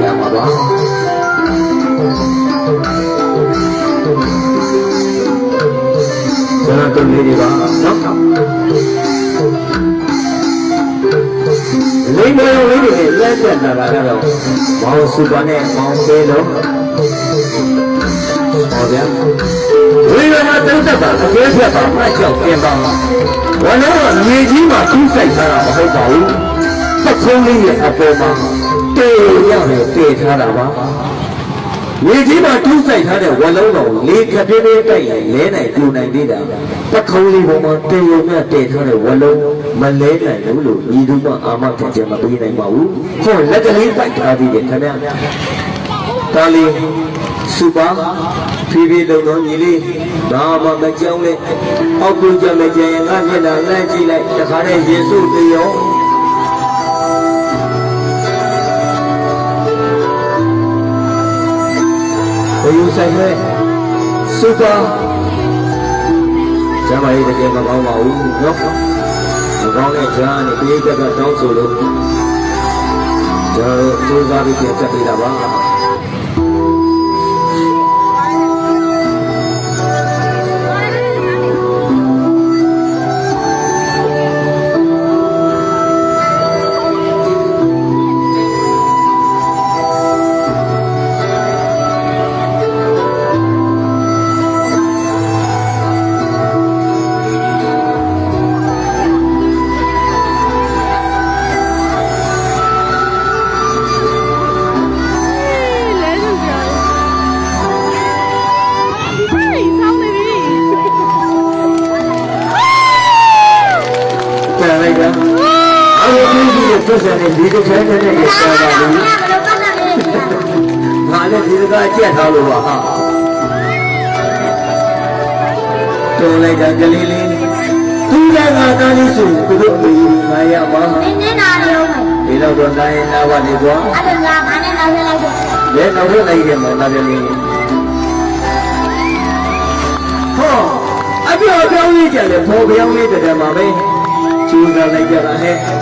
နေရမှာပါကျွန်တော်တို့လေးတွေပါနော်လိမ္မာလေးတွေနဲ့လက်ပြတ်လာတာကတော့မောင်စုပါနဲ့မောင်သေးလို့ဟောဗျာဝိရမတုတ်တာအကျဲဖြတ်ပါမှကြောက်ပြင်ပါဝလုံးကမြေကြီးမှာကျူးဆိုင်ထားတာမဟုတ်ပါဘူးသက်ဆုံးလေးရဲ့အပေါ်မှာတေရတယ် တေထားတာပါမြေကြီးမှာတူးဆိုင်ထားတဲ့ဝလုံးတော်လေကပြင်းပြင်းတိုက်ရင်လဲနိုင်ပြူနိုင်သေးတာပခုံးလေးပေါ်မှာတေရုံနဲ့တည်ထားတဲ့ဝလုံးမလဲနိုင်ဘူးလို့ညီတို့ကအာမခံချက်မပေးနိုင်ပါဘူးဟောလက်ကလေးတိုက်ထားသေးတယ်ခင်ဗျာဒါလေးစူပါဖြည်းဖြည်းလုံးတော့ညီလေးဘာမှမကြောက်နဲ့အောက်ကိုကြမကြရင်ငါမျက်နှာလှမ်းကြည့်လိုက်တခါတည်းယေစုတေရောဘယ် ဆိုင်လဲစူပါကျမကြီးတကယ်မကောင်းပါဘူးနော်မကောင်းတဲ့ကြားနဲ့ပြေးတက်ကတောင်းဆိုလို့ကျွန်တော်စူးစမ်းပြီးပြန်ဆက်ပေးတာပါ လိုက်တာအဲ့ဒီကြီးရဲ့ဆက်ဆံတဲ့ဒီတစ်ခဲနဲ့နဲ့ဆက်ပါလို့ငါလည်းဒီကကြက်ထားလို့ပါဟာတုံးလိုက်တာကလေးလေးသူကငါသားလေးဆိုသူတို့အီငါရပါနင်းနေတာလုံးမယ်ဒီတော့တော့နိုင်နာဝနေကွာအဲ့ဒါကဘာနဲ့နောက်ဆက်လိုက်တော့လဲနောက်ထပ်လိုက်တယ်မောင်သားကလေးဟောအပြောအပြောင်းလေးကြတယ်ဘောပြောင်းလေးတည်းမှာပဲ ကျူးစားလိုက်ကြတာဟဲ့